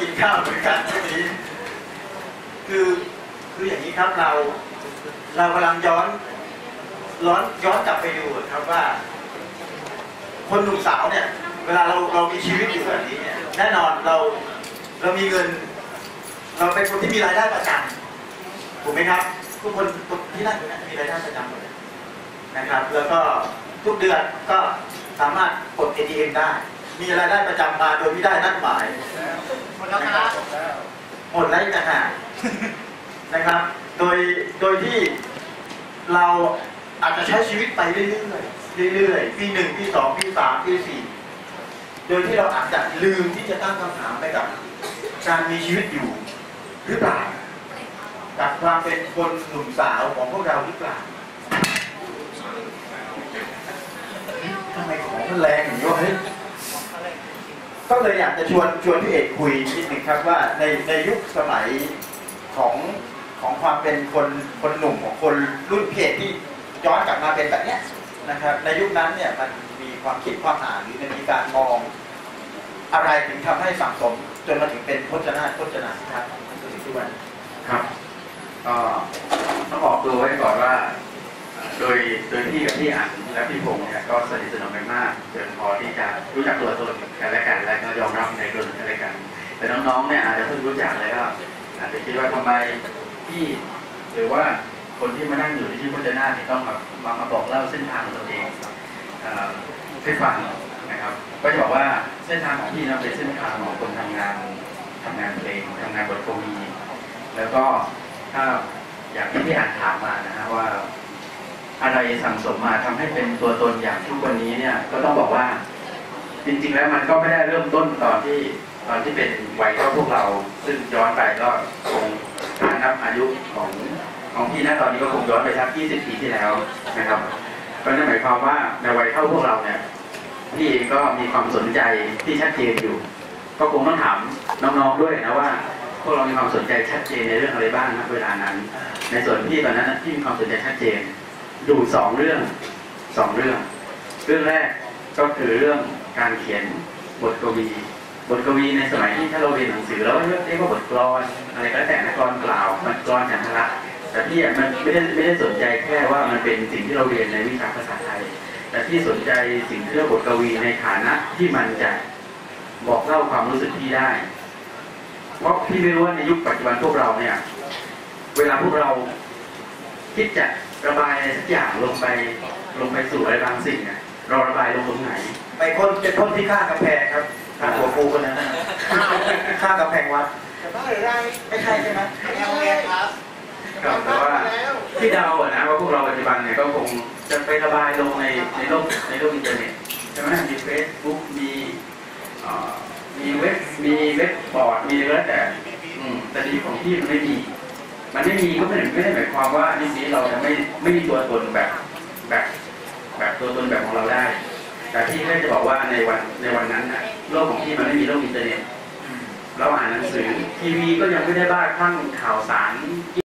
กินข้าวเหมือนกันทีนี้คือคืออย่างนี้ครับเรา เรากำลังย้อนย้อนย้อนกลับไปดูครับว่า คนหนุ่มสาวเนี่ย เวลาเราเรามีชีวิตอยู่แบบนี้เนี่ยแน่นอนเราเรามีเงิน เราเป็นคนที่มีรายได้ประจำถูกไหมครับ ทุกคนที่นั่นอยู่นี่มีรายได้ประจำหมดนะครับ แล้วก็ทุกเดือนก็สามารถกด ATM ได้ มีรายได้ประจำมาโดยไม่ได้นัดหมาย หมดแล้วครับหมดแล้วอีกต่างหากนะครับ โดยโดยที่เราอาจจะใช้ชีวิตไปเรื่อยๆเรื่อยๆปีหนึ่งปีสองปีสามปีสี่โดยที่เราอาจจะลืมที่จะตั้งคำถามไปกับ การมีชีวิตอยู่หรือเปล่ากับความเป็นคนหนุ่มสาวของพวกเราหรือเปล่าทำไมของมันแรงอย่างนี้วะเฮ้ย ก็เลยอยากจะชวนชวนพี่เอกคุยนิดหนึ่งครับว่าในในยุคสมัยของของความเป็นคนคนหนุ่มของคนรุ่นพี่เอกที่ย้อนกลับมาเป็นแบบเนี้ยนะครับ ในยุคนั้นเนี่ยมันมีความคิดความอ่านหรือมันมีการมองอะไรถึงทำให้สังสมจนมาถึงเป็นพจนาพจนานุทัศน์จนถึงทุกวันครับก็ต้องบอกตัวไว้ก่อนว่า โดยโดยพี่กับพี่อันและพี่พงษ์เนี่ยก็สนิทสนมกันมากจนพอที่จะรู้จักตัวตนกันและกันและก็ยอมรับในตัวตนกันและกัน แต่น้องๆเนี่ยอาจจะเพิ่งรู้จักเลยก็อาจจะคิดว่าทำไมพี่หรือว่าคนที่มานั่งอยู่ที่พจนาเนี่ยต้องมามามาบอกเล่าเส้นทางของตัวเองให้ฟังนะครับ ก็จะบอกว่าเส้นทางของพี่นะเป็นเส้นทางของคนทำงานทำงานเพลงทำงานบทกวีแล้วก็ถ้าอย่างที่พี่อ่านถามมานะฮะว่า อะไรสั่งสมมาทำให้เป็นตัวตนอย่างทุกวันนี้เนี่ยก็ต้องบอกว่า จริงๆแล้วมันก็ไม่ได้เริ่มต้นตอนที่ตอนที่เป็นวัยเท่าพวกเรา ซึ่งย้อนไปก็คงถ้านับอายุของของพี่นะตอนนี้ก็คงย้อนไปสัก20 ปีที่แล้วนะครับก็นั่นหมายความว่าในวัยเท่าพวกเราเนี่ยพี่เองก็มีความสนใจที่ชัดเจนอยู่ ก็คงต้องถามน้องๆด้วยนะว่า พวกเรามีความสนใจชัดเจนในเรื่องอะไรบ้างนะเวลานั้น ในส่วนพี่ตอนนั้นพี่มีความสนใจชัดเจน ดูสองเรื่องสองเรื่อง เรื่องแรกก็คือเรื่องการเขียนบทกวี บทกวีในสมัยที่ถ้าเราเรียนหนังสือเราก็เรียกว่าบทกลอนอะไรก็แต่นะกลอนเปล่ามันกลอนฉันทละแต่พี่มันไม่ได้ไม่ได้สนใจแค่ว่ามันเป็นสิ่งที่เราเรียนในวิชาภาษาไทย แต่ที่สนใจสิ่งที่เรียกบทกวีในฐานะที่มันจะบอกเล่าความรู้สึกพี่ได้ เพราะพี่ไม่รู้ว่าในยุคปัจจุบันพวกเราเนี่ย เวลาพวกเรา คิดจะระบายอะไรสักอย่างลงไปลงไปสู่อะไรบางสิ่งเนี่ยเราระบายลงตรงไหน ไปคนเป็นคนที่ข้างกำแพงครับข้างหัวฟูคนนั้นนะข้างกำแพงวัดจะบ้าหรือไรไม่ใช่ใช่ไหมแอลเอครับครับแต่ว่าที่เดาอะนะว่าพวกเราปัจจุบันเนี่ยก็คงจะไประบายลงในในโลกในโลกอินเทอร์เน็ตใช่ไหมมีเฟซบุ๊กมีเอ่อมีเว็บมีเว็บบอร์ดมีอะไรก็แล้วแต่อืมแต่ดีของพี่มันไม่มี มันไม่มีก็ไม่ได้ไม่ได้หมายความว่ายุคนี้เราจะไม่ไม่มีตัวตนแบบแบบแบบตัวตนแบบของเราได้ แต่พี่แค่จะบอกว่าในวันในวันนั้นน่ะโลกของพี่มันไม่มีโลกอินเทอร์เน็ตเราอ่านหนังสือ ทีวีก็ยังไม่ได้บ้าคลั่งข่าวสาร